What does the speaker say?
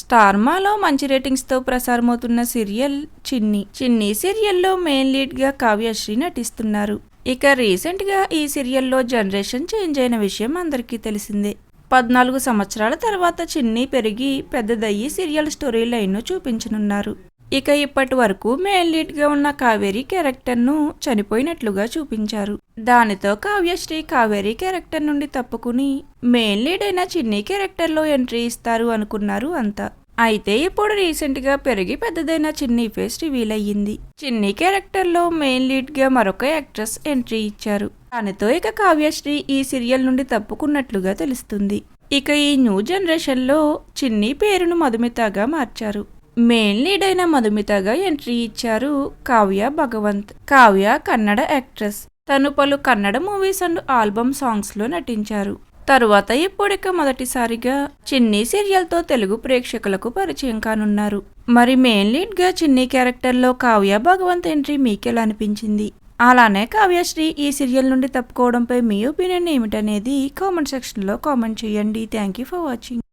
స్టార్మాలో మంచి రేటింగ్స్తో ప్రసారమవుతున్న సీరియల్ చిన్ని. చిన్ని సీరియల్లో మెయిన్ లీడ్గా కావ్యశ్రీ నటిస్తున్నారు. ఇక రీసెంట్గా ఈ సీరియల్లో జనరేషన్ చేంజ్ అయిన విషయం అందరికీ తెలిసిందే. పద్నాలుగు సంవత్సరాల తర్వాత చిన్ని పెరిగి పెద్దదయ్యి సీరియల్ స్టోరీ లైన్ను చూపించనున్నారు. ఇక ఇప్పటి వరకు మెయిన్ లీడ్గా ఉన్న కావేరి క్యారెక్టర్ను చనిపోయినట్లుగా చూపించారు. దానితో కావ్యశ్రీ కావేరి క్యారెక్టర్ నుండి తప్పుకుని మెయిన్ లీడ్ అయిన చిన్ని క్యారెక్టర్లో ఎంట్రీ ఇస్తారు అనుకున్నారు అంతా. అయితే ఇప్పుడు రీసెంట్గా పెరిగి పెద్దదైన చిన్ని ఫేస్ రివీల్ అయ్యింది. చిన్ని క్యారెక్టర్లో మెయిన్ లీడ్గా మరొక యాక్ట్రెస్ ఎంట్రీ ఇచ్చారు. దానితో ఇక కావ్యశ్రీ ఈ సీరియల్ నుండి తప్పుకున్నట్లుగా తెలుస్తుంది. ఇక ఈ న్యూ జనరేషన్లో చిన్ని పేరును మధుమితగా మార్చారు. మెయిన్ లీడ్ అయిన మధుమితగా ఎంట్రీ ఇచ్చారు కావ్య భగవంత్. కావ్య కన్నడ యాక్ట్రెస్. తను పలు కన్నడ మూవీస్ అండ్ ఆల్బమ్ సాంగ్స్లో నటించారు. తరువాత ఇప్పుడిక మొదటిసారిగా చిన్ని సీరియల్తో తెలుగు ప్రేక్షకులకు పరిచయం కానున్నారు. మరి మెయిన్ లీడ్గా చిన్ని క్యారెక్టర్లో కావ్య భగవంత్ ఎంట్రీ మీకెలా అనిపించింది? అలానే కావ్యశ్రీ ఈ సీరియల్ నుండి తప్పుకోవడంపై మీ ఒపీనియన్ ఏమిటనేది కామెంట్ సెక్షన్లో కామెంట్ చేయండి. Thank you for watching.